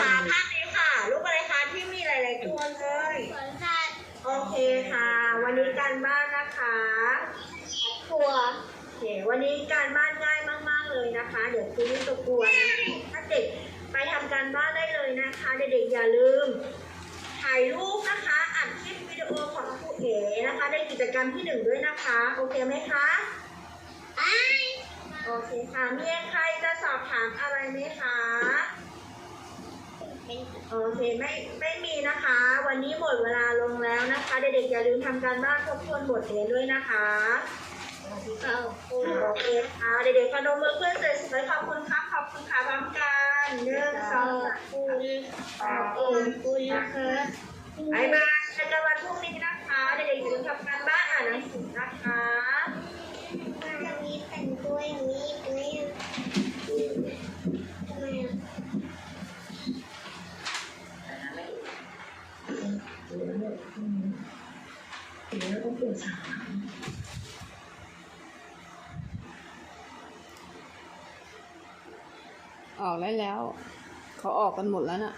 คะภาพนี้ค่ะ รูปอะไรคะที่มีหลาย ๆ ตัวเลยสวนสัตว์โอเคค่ะ วันนี้การบ้านนะคะถั่วโอเควันนี้การบ้านง่ายมาก ๆ เลยนะคะ เดี๋ยวครูไม่ตะกวนนะคะถ้าเด็กไปทำการบ้านได้เลยนะคะ เด็ก ๆ อย่าลืม ถ่ายรูปนะคะ อัดคลิปวิดีโอของครูเอ๋นะคะในกิจกรรมที่หนึ่งด้วยนะคะ โอเคไหมคะไอ้โอเคค่ะ มีใครจะสอบถามอะไรไหมคะเป็น โอเคไม่ไม่มีนะคะ วันนี้หมดเวลาลงแล้วนะคะ เด็กๆอย่าลืมทำการบ้านทบทวนบทเรียนด้วยนะคะเอาคุณโอเคค่ะเด็กๆพนมมือเพื่อนสวยๆขอบคุณครับขอบคุณค่ะพร้อมกันหนึ่งสองสามคุณขอบคุณคุณนะคะบายบายเจอกันวันพรุ่งนี้นะคะเด็ก ออกได้แล้ว เขาออกกันหมดแล้วน่ะ